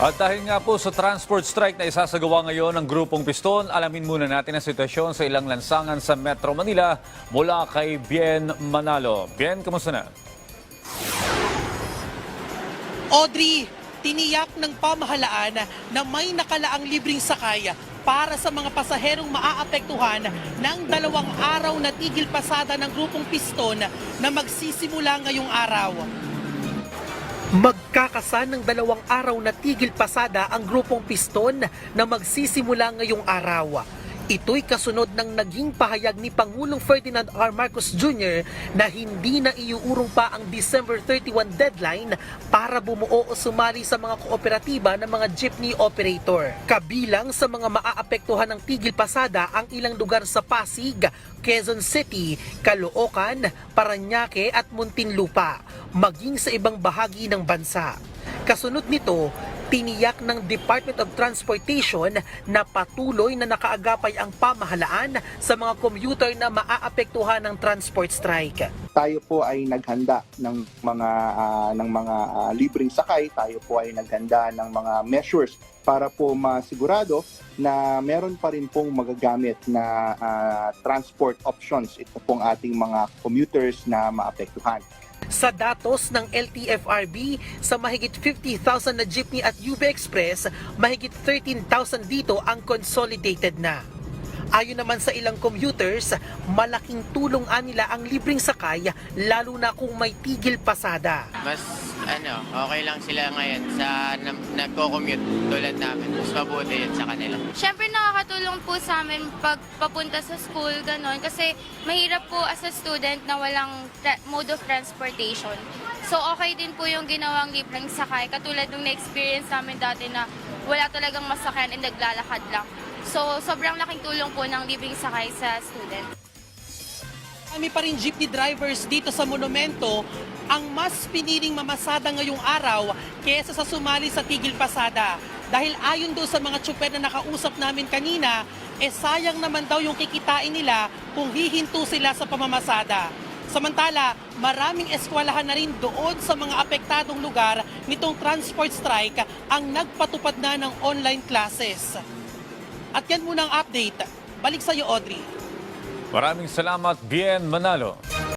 At dahil nga po sa transport strike na isasagawa ngayon ng grupong Piston, alamin muna natin ang sitwasyon sa ilang lansangan sa Metro Manila mula kay Bien Manalo. Bien, kamusta na? Audrey, tiniyak ng pamahalaan na may nakalaang libreng sakay para sa mga pasaherong maaapektuhan ng dalawang araw na tigil pasada ng grupong Piston na magsisimula ngayong araw. Magkakasan ng dalawang araw na tigil pasada ang grupong Piston na magsisimula ngayong araw. Ito'y kasunod ng naging pahayag ni Pangulong Ferdinand R. Marcos Jr. na hindi na iuurong pa ang December 31 deadline para bumuo o sumali sa mga kooperatiba ng mga jeepney operator. Kabilang sa mga maaapektuhan ng tigil pasada ang ilang lugar sa Pasig, Quezon City, Caloocan, Paranaque at Muntinlupa, maging sa ibang bahagi ng bansa. Kasunod nito, tiniyak ng Department of Transportation na patuloy na nakaagapay ang pamahalaan sa mga commuter na maaapektuhan ng transport strike. tayo po ay naghanda ng mga ah, ng mga ah, libreng sakay, tayo po ay naghanda ng mga measures para po masigurado na meron pa rin pong magagamit na ah, transport options ito pong ating mga commuters na maapektuhan. Sa datos ng LTFRB, sa mahigit 50,000 na jeepney at UB Express, mahigit 13,000 dito ang consolidated na. Ayon naman sa ilang commuters, malaking tulong nila ang libreng sakay lalo na kung may tigil pasada. mas ano, okay lang sila ngayon sa na- nagko-commute tulad namin. Mas mabuti yun sa kanila. Siyempre nakakatulong po sa amin pag papunta sa school, ganon. Kasi mahirap po as a student na walang tra- mode of transportation. So okay din po yung ginawang libreng sakay. Katulad nung na-experience namin dati na wala talagang masakyan and naglalakad lang. So sobrang laking tulong po ng libreng sakay sa student. Kami pa rin jeepney drivers dito sa monumento ang mas piniling mamasada ngayong araw kesa sa sumali sa tigil pasada. Dahil ayon doon sa mga tsuper na nakausap namin kanina, eh sayang naman daw yung kikitain nila kung hihinto sila sa pamamasada. Samantala, maraming eskwelahan na rin doon sa mga apektadong lugar nitong transport strike ang nagpatupad na ng online classes. At yan muna ang update. Balik sa iyo, Audrey. Maraming salamat, Bien Manalo.